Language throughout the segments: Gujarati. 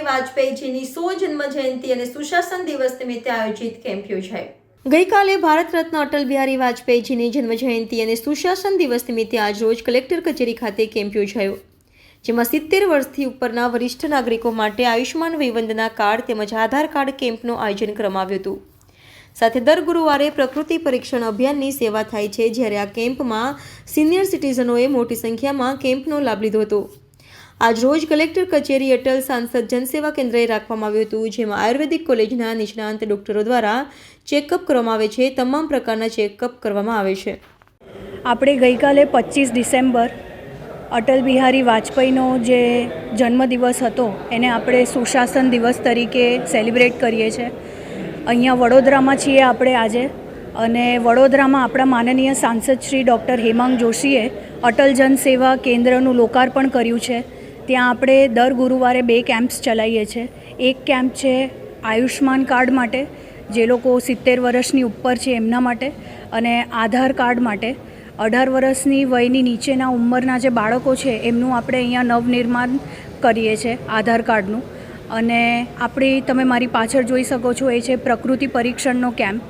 વાજપેયીજીની સો જન્મ જયંતિ અને સુશાસન દિવસ નિમિત્તે આયોજિત કેમ્પ યોજાયો. ગઈકાલે ભારત રત્ન અટલ બિહારી વાજપેયીજીની જન્મ જયંતિ અને સુશાસન દિવસ નિમિત્તે આજરોજ કલેક્ટર કચેરી ખાતે કેમ્પ યોજાયો. જેમાં સિત્તેર વર્ષથી ઉપરના વરિષ્ઠ નાગરિકો માટે આયુષ્માન વૈવંદના કાર્ડ તેમજ આધાર કાર્ડ કેમ્પનું આયોજન કરવામાં હતું. સાથે દર ગુરુવારે પ્રકૃતિ પરીક્ષણ અભિયાનની સેવા થાય છે, જ્યારે આ કેમ્પમાં સિનિયર સિટીઝનોએ મોટી સંખ્યામાં કેમ્પનો લાભ લીધો હતો. આજ રોજ કલેક્ટર કચેરી અટલ સાંસદ જનસેવા કેન્દ્રએ રાખવામાં આવ્યું હતું, જેમાં આયુર્વેદિક કોલેજના નિષ્ણાંત ડોક્ટરો દ્વારા ચેકઅપ કરવામાં આવે છે. તમામ પ્રકારના ચેકઅપ કરવામાં આવે છે. આપણે ગઈકાલે પચીસ ડિસેમ્બર અટલ બિહારી વાજપેયીનો જે જન્મદિવસ હતો, એને આપણે સુશાસન દિવસ તરીકે સેલિબ્રેટ કરીએ છીએ અહીંયા વડોદરામાં છીએ આપણે આજે અને વડોદરામાં આપણા માનનીય સાંસદ શ્રી ડૉક્ટર હેમાંગ જોશીએ અટલ જન સેવા કેન્દ્રનું લોકાર્પણ કર્યું છે. ત્યાં આપણે દર ગુરુવારે બે કેમ્પ્સ ચલાવીએ છીએ. એક કેમ્પ છે આયુષ્માન કાર્ડ માટે, જે લોકો સિત્તેર વર્ષની ઉપર છે એમના માટે, અને આધાર કાર્ડ માટે. અઢાર વર્ષની વયની નીચેના ઉંમરના જે બાળકો છે, એમનું આપણે અહીંયા નવનિર્માણ કરીએ છીએ આધાર કાર્ડનું. અને આપણી, તમે મારી પાછળ જોઈ શકો છો, એ છે પ્રકૃતિ પરીક્ષણનો કેમ્પ.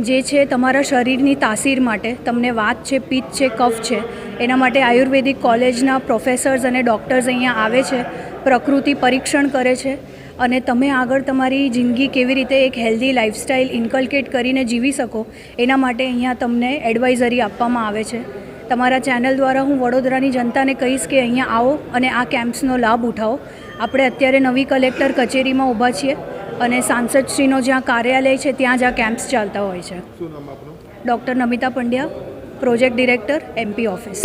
જે છે તમારા શરીરની તાસીર માટે, તમને વાત છે, પિત્ત છે, કફ છે, એના માટે આયુર્વેદિક કોલેજના પ્રોફેસર્સ અને ડૉક્ટર્સ અહીંયા આવે છે, પ્રકૃતિ પરીક્ષણ કરે છે અને તમે આગળ તમારી જિંદગી કેવી રીતે એક હેલ્ધી લાઈફસ્ટાઈલ ઇન્કલ્કેટ કરીને જીવી શકો, એના માટે અહીંયા તમને એડવાઇઝરી આપવામાં આવે છે. તમારા ચેનલ દ્વારા હું વડોદરાની જનતાને કહીશ કે અહીંયા આવો અને આ કેમ્પ્સનો લાભ ઉઠાવો. આપણે અત્યારે નવી કલેક્ટર કચેરીમાં ઊભા છીએ. અને સાંસદશ્રીનો જ્યાં કાર્યાલય છે ત્યાં જ આ કેમ્પ્સ ચાલતા હોય છે. Doctor Namita Pandya project director MP office.